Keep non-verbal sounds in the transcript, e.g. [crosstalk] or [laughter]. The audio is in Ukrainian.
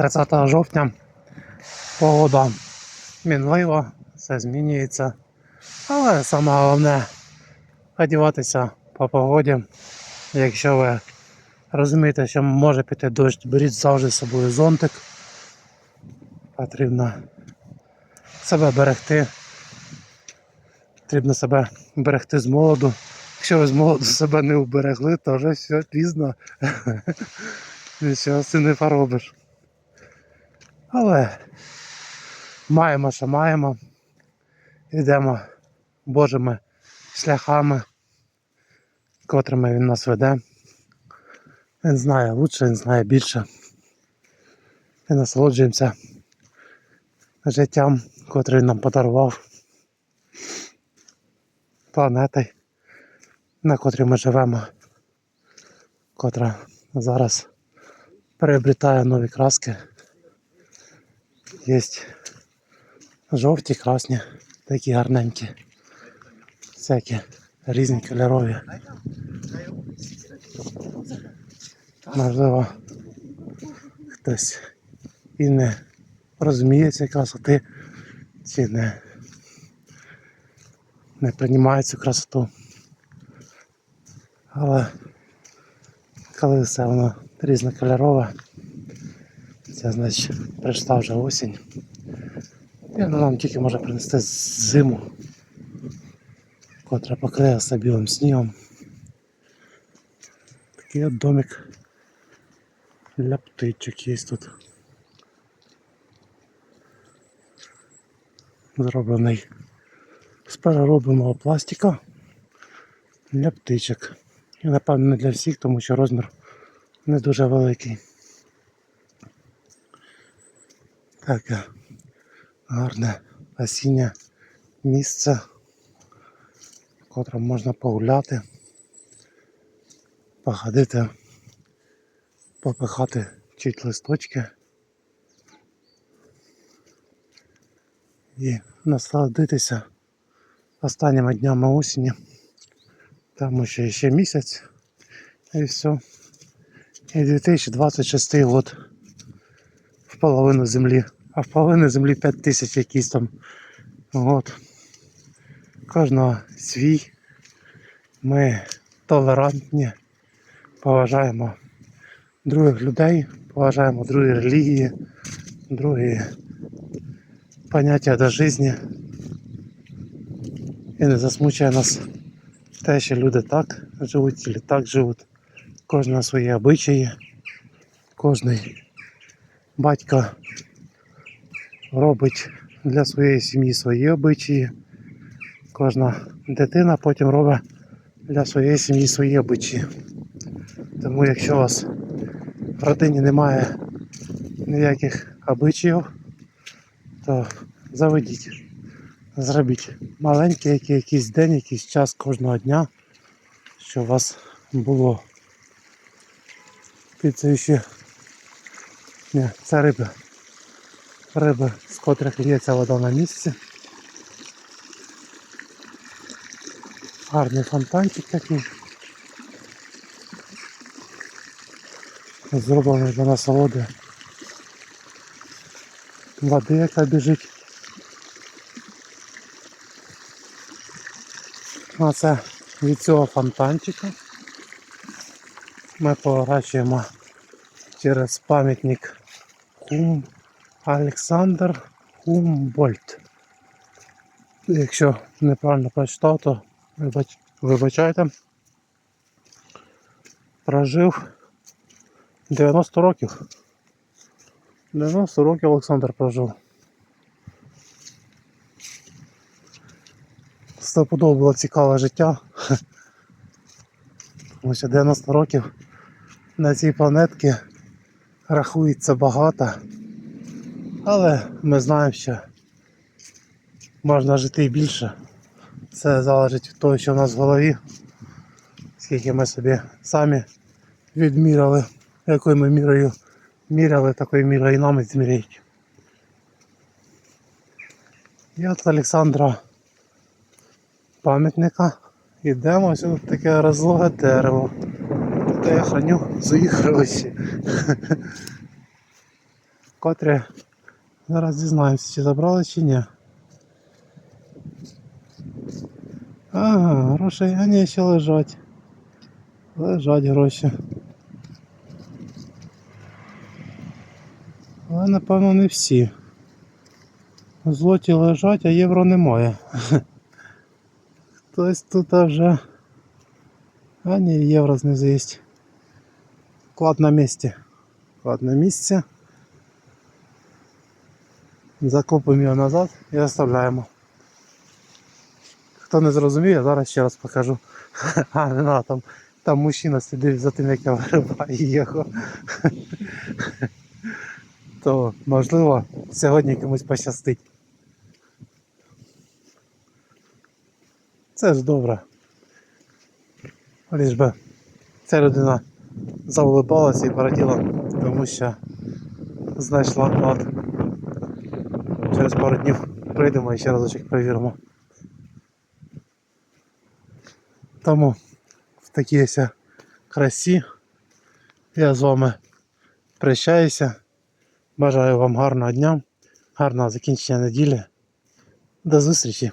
30 жовтня. Погода мінлива, все змінюється. Але саме головне одягатися по погоді. Якщо ви розумієте, що може піти дощ, беріть завжди з собою зонтик. Потрібно себе берегти. Потрібно себе берегти з молоду. Якщо ви з молоду себе не вберегли, то вже все пізно. [laughs] Нічого цим не поробиш. Але маємо, що маємо. Йдемо Божими шляхами, котрими він нас веде. Він знає лучше, він знає більше. І насолоджуємося життям, котре він нам подарував. Планетою, на котрій ми живемо, котра зараз приобретає нові краски. Є жовті, красні, такі гарненькі, всякі різні кольорові. Можливо, хтось і не розуміє цієї красоти, чи не, не приймає цю красоту. Але коли все воно різнокольорове, це значить прийшла вже осінь. І вона нам тільки може принести зиму, котра покриє білим снігом. Такий от домик для птичок є тут. Зроблений з переробленого пластика для птичок. І напевно не для всіх, тому що розмір не дуже великий. Таке гарне осіннє місце, в котрому можна погуляти, походити, попихати чуть листочки і насладитися останніми днями осені, тому що ще місяць і все. І 2026 год половину землі, а в половину землі 5 тисяч якийсь там год. Кожного свій. Ми толерантні, поважаємо других людей, поважаємо другі релігії, другі поняття до житті. І не засмучує нас те, що люди так живуть, чи так живуть. Кожна свої обичаї, кожний батько робить для своєї сім'ї свої обичаї. Кожна дитина потім робить для своєї сім'ї свої обичаї. Тому якщо у вас в родині немає ніяких обичаїв, то заведіть, зробіть маленький який- якийсь день, якийсь час кожного дня, щоб у вас було під ні, це риби. Риби, з котрих лється вода на місці. Гарний фонтанчик такий. Зроблений для насолоди. Води, яка біжить. А це від цього фонтанчика ми поворачуємо через пам'ятник Хум Олександр Хумбольд. Якщо неправильно прочитав, то вибач, вибачайте. Прожив 90 років. 90 років Олександр прожив. Стопудово було цікаве життя. Тому що 90 років на цій планетці рахується багато. Але ми знаємо, що можна жити і більше. Це залежить від того, що в нас в голові, скільки ми собі самі відміряли, якою ми мірою міряли, такою мірою і нам зміряють. І от Олександра пам'ятника йдемо, ось таке розлоге дерево. Тут я храню свої гроші. Котрі зараз дізнаємося, чи забрали, чи ні. Ага, гроші, а ні, ще лежать. Лежать гроші. Але напевно не всі. Злоті лежать, а євро немає. Хтось тут вже. А ні, євро знизу є. Клад на місці. Клад на місці. Закопуємо його назад і оставляємо. Хто не зрозумів, я зараз ще раз покажу. [laughs] А, не надо, там, там мужчина сидів за тим, як я вириваю його. [laughs] То можливо сьогодні комусь пощастить. Це ж добре. Ліж би ця людина заулибалася і пораділа, тому що знайшла клад. Через пару днів прийдемо і ще разочок перевіримо. Тому в такій красі я з вами прощаюся. Бажаю вам гарного дня, гарного закінчення неділі. До зустрічі!